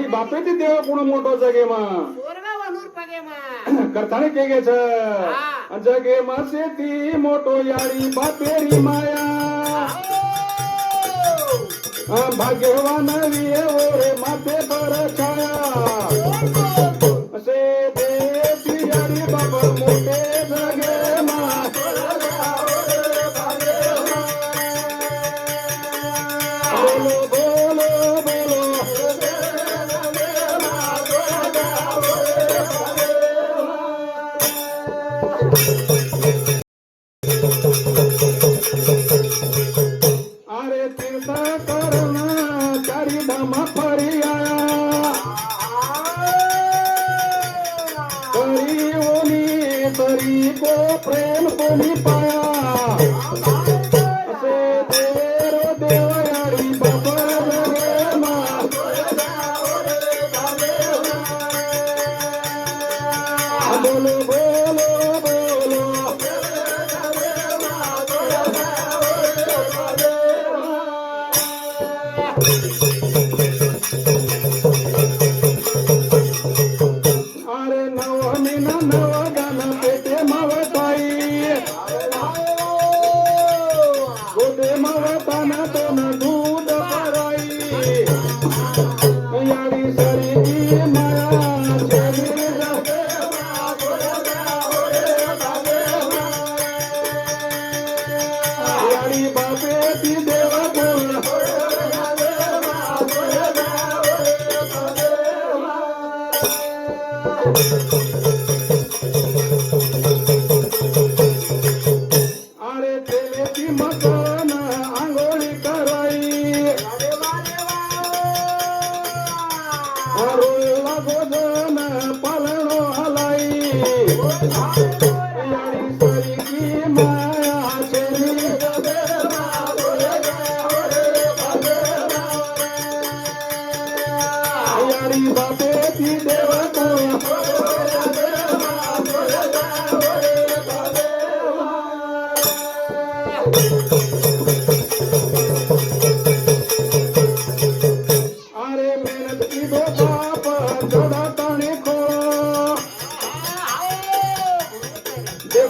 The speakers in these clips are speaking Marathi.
छ याडी बापेची देव कोण मोठो जगे मा पोरगावनूर पगे मा करताने के गे छ जगे मा शेती मोठो याडी बापेरी माया आ, भाग्यवान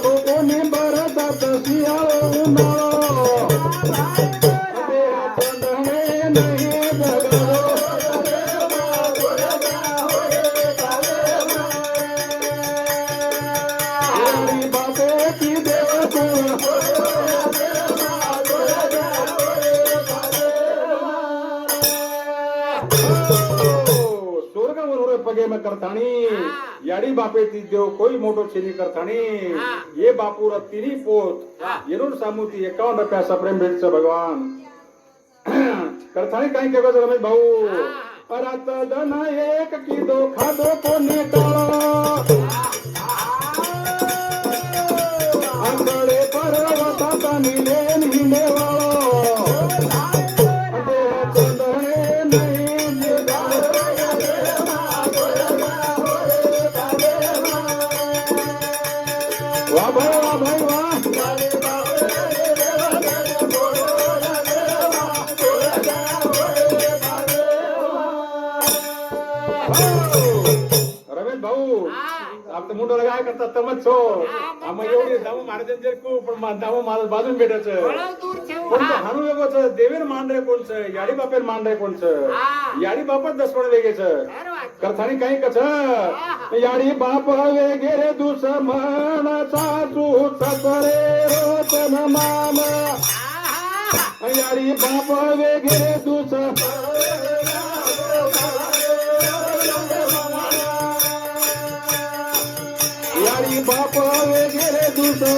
देखो कोणी बरसात सियाळो उन्हाळो देह बापे पगे में करताणी याडी बापे ती देव कोई मोटो छेली करताणी ये बापूर तिनी पोत येरून सामुती एकावन्न रुपया प्रेम भेटच भगवान. करताणी काय केलं रमेश भाऊ? परात दना एक की दो खादो कोणी टाळो आंधळे पर्वतात निलेन हिंडेवाळो रमेश भाऊ आपलं मोठं काय करतात? तमच छो आम्ही एवढी दामू महाराजांचे खूप पण दामू माझं बाजून भेटायचं. कोणतं. हानू वेगोच देवीर मांडरे कोणचं? याडी बापेर मांडरे कोणचं. याडी बापच दसवड वेगेच. करतानी काही कच याडी बाप वेगेरे दुसमण सासू ससरे रोचन माम. आहा. याडी बाप वेगेरे दुस यानी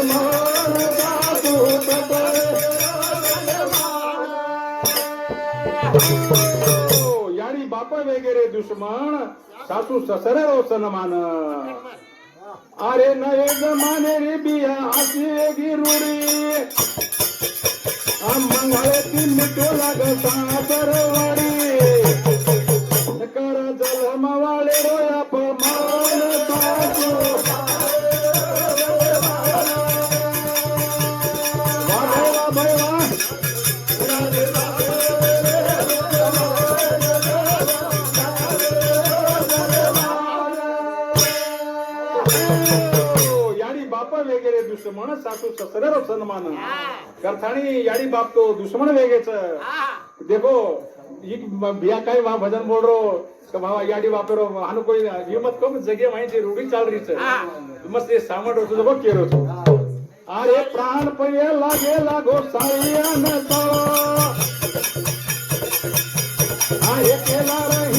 बापा बाप वगैरे दुश्मन सासू ससरे रोसन मान अरे नये जमाने रे बिया अशी वेगळी रुडी मंगळे ती मिठो लाग सासरवाडी. दुश्मन सासू ससरेरो सन्मान हा. करथाणी याडी बाप तो दुश्मन वेगेच. हा. देखो ये बिया काय वहाँ भजन बोल रो तो भावा याडी बापेरो हानु कोई हिम्मत कम जगे माहिती रूढी चाल रही छे हा. मस्त हे सामट होतो तो बघ केरो तो. अरे प्राण पये लागे लागो साईयान तळो आहे केला रहिंद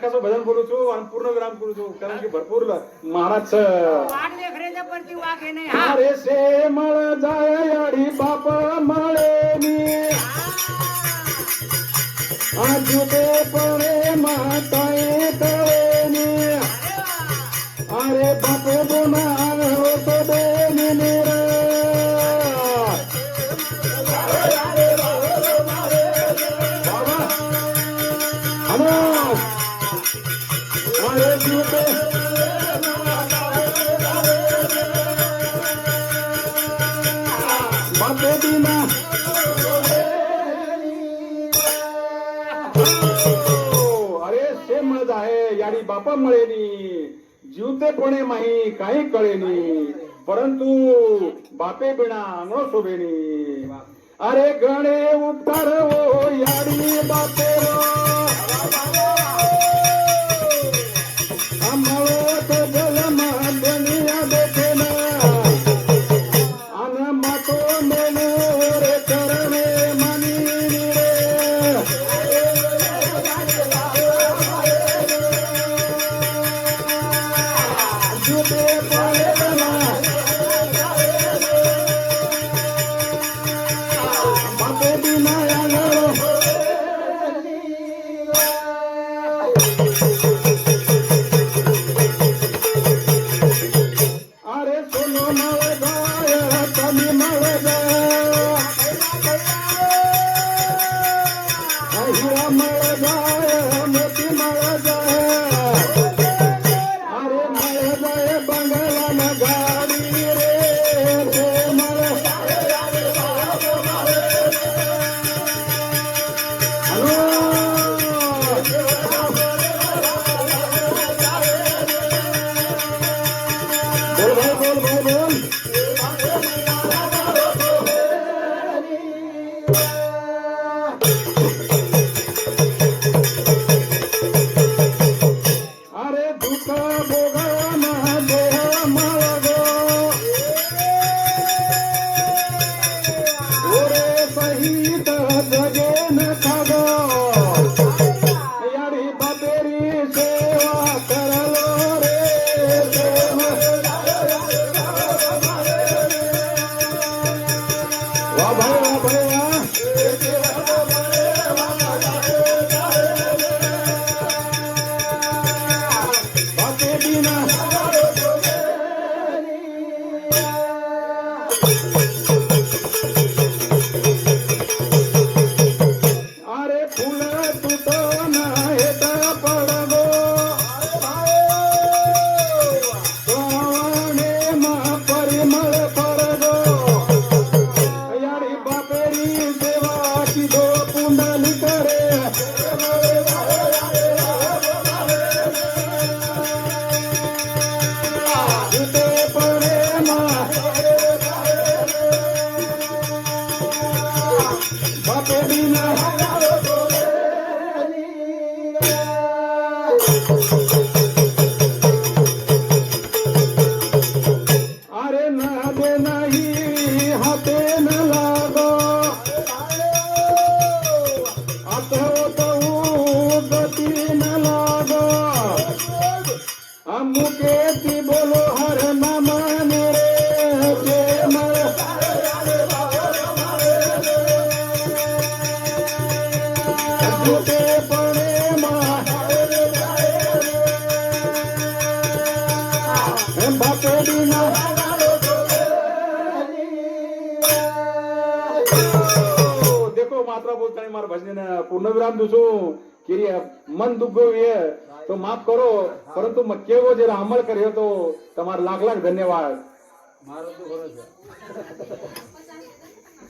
हक्काचं भजन बोलूचो आणि पूर्ण ग्राम करूचो कारण की भरपूर महाराज अरे से मळ जाय बाप मळे मी आजू अरे से मज आहे याडी बापा मळेनी. जीवते जीवतेपणे माही काही कळेनी. परंतु बापे बिना अंगणो शोभेनी अरे गणे उपकार ओ हो, याडी बापे Thank you. Oh, oh, oh. हाते न लागो आता गती न लागो अमुके ती बोलो हर जे मर अमुके पड़े मा बापे बिना છોકરા બોલતા મારા ભજને પૂર્ણ વિરામ દઉં છું. કે મન દુઃખ તો માફ કરો. પરંતુ કેવો જે અમલ કર્યો તો તમારો લાખ લાખ ધન્યવાદ. મારો તો છે